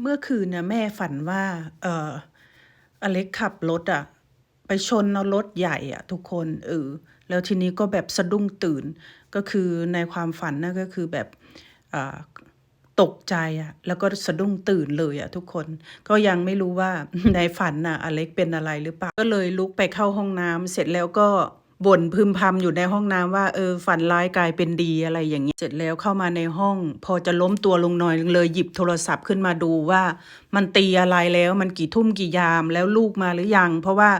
เมื่อคืนเนี่ยแม่ฝันว่า เอออเล็กขับรถอะไปชนเอารถใหญ่อะทุกคนเออแล้วทีนี้ก็แบบสะดุ้งตื่น ก็คือในความฝันนะก็คือแบบอ่าตกใจอะแล้วก็สะดุ้งตื่นเลยอะทุกคนก็ยังไม่รู้ว่าในฝันน่ะอเล็กเป็นอะไรหรือเปล่าก็เลยลุกไปเข้าห้องน้ำเสร็จแล้วก็ บ่นพึมพำอยู่ในห้องน้ำว่าเออฝันร้ายกลายเป็นดีอะไรอย่างเงี้ยเสร็จแล้วเข้ามาในห้อง พอจะล้มตัวลงนอยเลยหยิบโทรศัพท์ขึ้นมาดูว่า มันตีอะไรแล้วมันกี่ทุ่มกี่ยามแล้วลูกมาหรือยัง เพราะว่า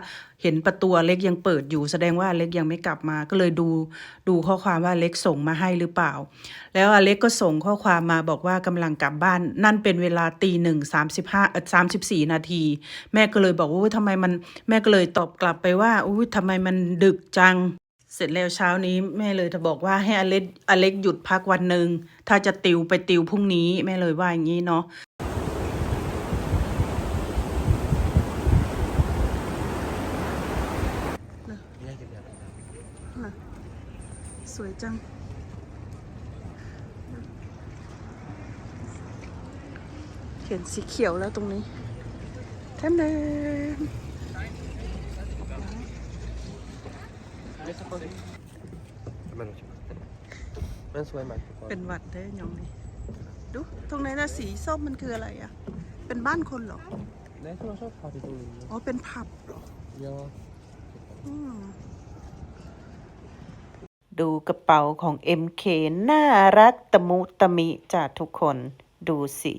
เห็นประตูเล็กยังเปิดอยู่ แสดงว่าเล็กยังไม่กลับมา ก็เลยดูดูข้อความว่าเล็กส่งมาให้หรือเปล่า แล้วอเล็กก็ส่งข้อความมาบอกว่ากำลังกลับบ้าน นั่นเป็นเวลาตีหนึ่งสามสิบห้าสามสิบสี่นาที แม่ก็เลยบอกว่าทำไมมันแม่ก็เลยตอบกลับไปว่าอุ้ยทำไมมันดึกจังเสร็จแล้วเช้านี้แม่เลยจะบอกว่าให้อเล็กอเล็กหยุดพักวันหนึ่งถ้าจะติวไปติวพรุ่งนี้แม่เลยว่าอย่างนี้เนาะ สวยจัง เขียนสีเขียวแล้วตรงนี้แทมเดมมันมันสวยไหมเป็นหวัดได้ยองนี่ดู ตรงไหนนะสีส้มมันคืออะไรอะ เป็นบ้านคนเหรอ Nej, jag tror jag har pratat om อ๋อเป็นผับเหรอ Ja. อืม ดูกระเป๋าของ MK น่ารักตะมุตะมิจ้ะทุกคนดูสิ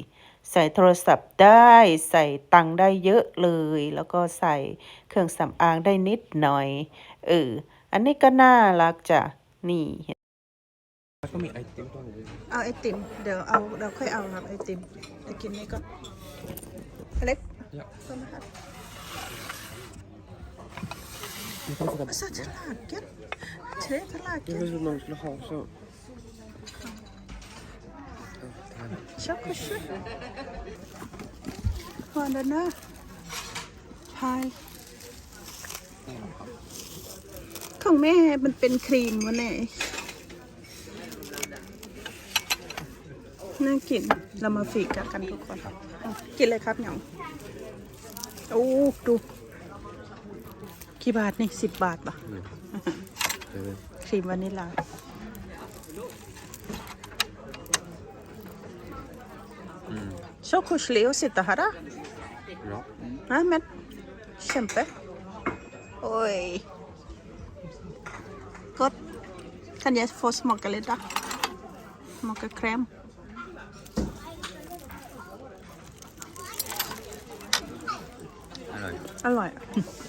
ใส่โทรศัพท์ได้ ใส่ตังค์ได้เยอะเลย แล้วก็ใส่เครื่องสำอางได้นิดหน่อย เออ อันนี้ก็น่ารักจ้ะ นี่แล้วก็มีไอติมตัวนี้เอาไอติม เดี๋ยวเอาเราค่อยเอาครับไอติมจะกินนี่ก็อเล็ก Ja. โทษนะครับ Jag tänkte att ภา ษาฉลาดเก็ตเชฟฉลาก็ต var så någon skulle ha så. Ja, det här. ช็อกโกแลตฮอนดาน่าพายของแม่มันเป็นครีมวะเนี่ยน่ากิน เรามาฟีกกันทุกคน กินเลยครับหยองโอ้ดู กี่บาทนี่สิบบาทป่ะ Det är det. ครีมวานิลลา Mm. Så koselig å sitte her, da. Ja. Nei, men kjempe. Oi. Godt. Kan jeg få smake litt, da? Smake krem. Här är det. อร่อยอะของ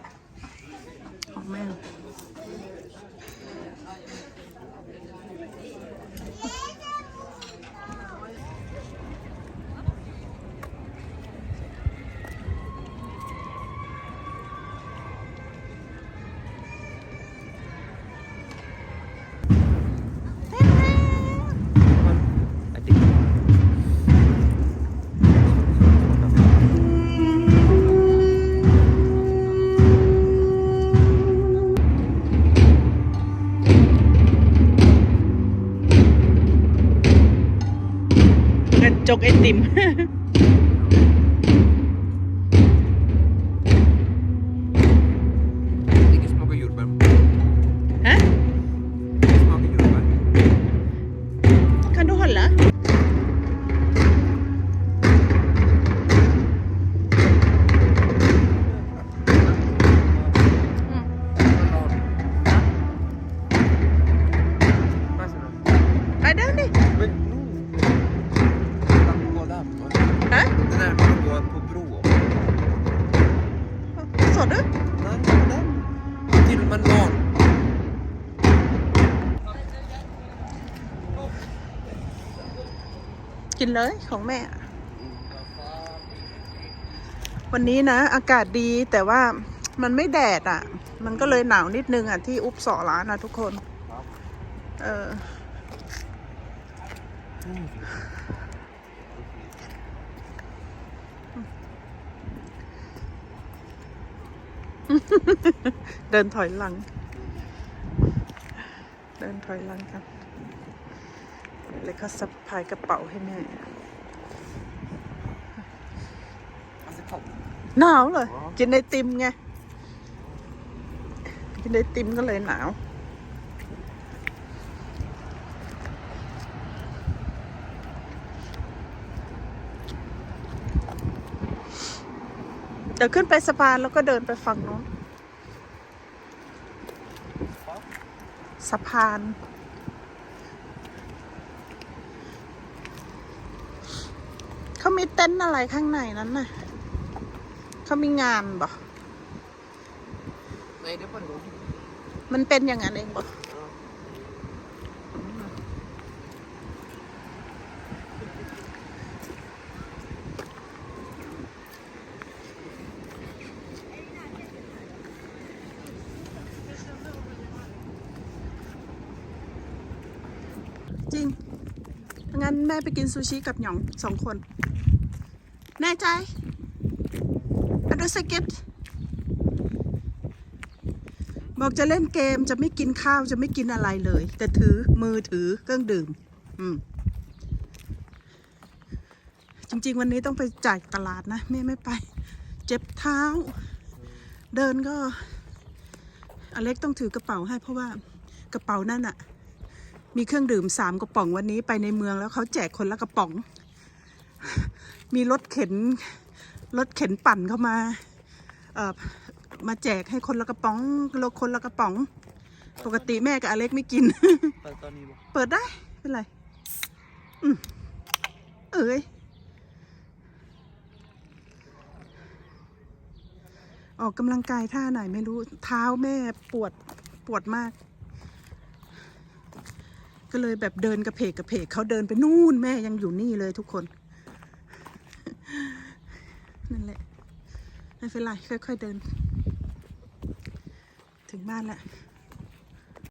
กร Vad sa du? Nej, den. Till man lån. กินเลยของแม่ วันนี้นะ อากาศดีแต่ว่ามันไม่แดดอะ มันก็เลยหนาวนิดนึงอะ ที่อุปสอร้านนะทุกคน เออ เดินถอยหลัง เดินถอยหลังครับเลยก็สะพายกระเป๋าให้แม่หนาวเลย กินไอติมไง กินไอติมก็เลยหนาวเดี๋ยวขึ้นไปสะพานแล้วก็เดินไปฝั่งโน้น สะพาน เขามีเต็นท์อะไรข้างในนั้นน่ะ เขามีงานบ่มันเป็นอย่างนั้นเองบ่ จริง งั้นแม่ไปกินซูชิกับหยองสองคน แน่ใจอันดูสเก็ตบอกจะเล่นเกมจะไม่กินข้าวจะไม่กินอะไรเลย แต่ถือมือถือเครื่องดื่ม อืม จริง ๆ วันนี้ต้องไปจ่ายตลาดนะแม่ไม่ไป เจ็บเท้า เดินก็ อเล็กต้องถือกระเป๋าให้เพราะว่ากระเป๋านั่นอะ มีเครื่องดื่มสามกระป๋องวันนี้ไปในเมืองแล้วเขาแจกคนละกระป๋อง มีรถเข็นรถเข็นปั่นเข้ามาเอ่อมาแจกให้คนละกระป๋องโลคนละกระป๋อง ปกติแม่กับอเล็กไม่กิน Fast då ni bara. เปิดได้ไม่เป็นไรอืมเอ้ยออกกำลังกายท่าไหนไม่รู้เท้าแม่ปวดปวดมาก ก็เลยแบบเดินกระเพกกระเพกเขาเดินไปนู่นแม่ยังอยู่นี่เลยทุกคน นั่นแหละไม่เป็นไรค่อยๆเดิน ถึงบ้านแล้ว